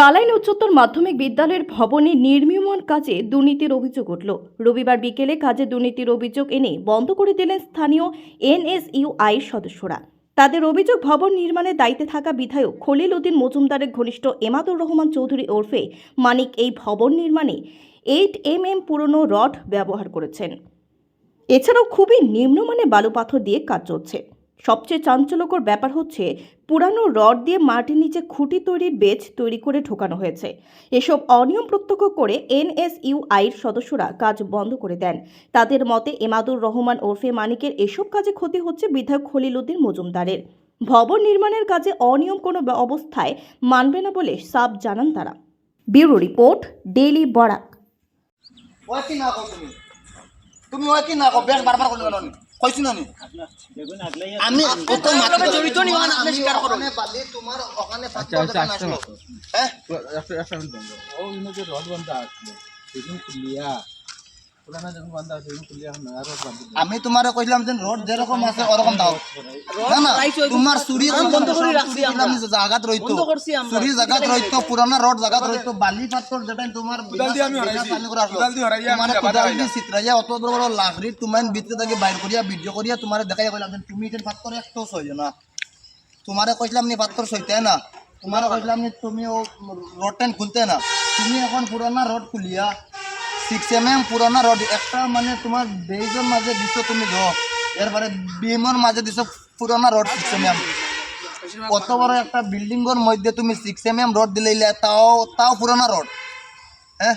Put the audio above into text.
কালাইন উচ্চতর মাধ্যমিক বিদ্যালয়ের ভবনে নির্মীয়মান কাজে দুর্নীতির অভিযোগ উঠল। রবিবার বিকেলে কাজে দুর্নীতির অভিযোগ এনে বন্ধ করে দিলেন স্থানীয় এনএসইউআই সদস্যরা। তাদের অভিযোগ, ভবন নির্মাণের দায়িত্বে থাকা বিধায়ক খলিল উদ্দিন মজুমদারের ঘনিষ্ঠ এমাদুর রহমান চৌধুরী ওরফে মানিক এই ভবন নির্মাণে এইট এম এম পুরনো রড ব্যবহার করেছেন। এছাড়াও খুবই নিম্নমানের বালু পাথর দিয়ে কাজ চলছে। সবচেয়ে চাঞ্চল্যকর ব্যাপার হচ্ছে, পুরানো রড দিয়ে মাটির নিচে খুঁটি তৈরির বেজ তৈরি করে ঢোকানো হয়েছে। এসব অনিয়ম প্রত্যক্ষ করে এনএসইউআইয়ের সদস্যরা কাজ বন্ধ করে দেন। তাদের মতে, এমাদুর রহমান ওরফে মানিকের এসব কাজে ক্ষতি হচ্ছে বিধায়ক খলিল উদ্দিন মজুমদারের। ভবন নির্মাণের কাজে অনিয়ম কোনো অবস্থায় মানবে না বলে সাব জানান তারা। Bureau report, daily Barak. তুমি। তুমি বেশ বারবার কইছি না নি আমি মাত্রা জড়িত নি মানে আপনি স্বীকার করো বালি তোমার ওখানে পাত্র আচ্ছা, দেখা আচ্ছা, নাছিল আচ্ছা। হ্যাঁ একটা বন্ধ ও ইনো যে রড বন্ধ আসলো সেদিন খুলিয়া আমি তোমারে কইলাম যে রড যেরকম আছে ওরকম দাও। না না তোমার চুরি বন্ধ করে রাখছি আমরা। জায়গাত রইতো। চুরি জায়গাত রইতো পুরানা রড জায়গাত রইতো বালি পাথর যেটা তোমার মানে কোদাল চিত্রাইয়া অত বড় বড় লাকড়ি তোমার ভিতরে থেকে বাইর করিয়া ভিডিও করিয়া তোমারে দেখাইয়া কইলাম যে তুমি এটা পাথর একটাও সইজ না। তোমারে কইলাম নি পাথর সইতে না। তোমারে কইলাম নি তুমি ও রড টেন খুলতে না। তুমি এখন পুরানা রড খুলিয়া সিক্স এম এম পুরানা রড একটা মানে তোমার বেইজর মাঝে দিছ তুমি ধর এরপরে বিমর মাঝে দিছ পুরানা রড সিক্স এম এম কত বড় একটা বিল্ডিংয়ের মধ্যে তুমি সিক্স এম এম রড দিলে তাও তাও পুরানা রড হ্যাঁ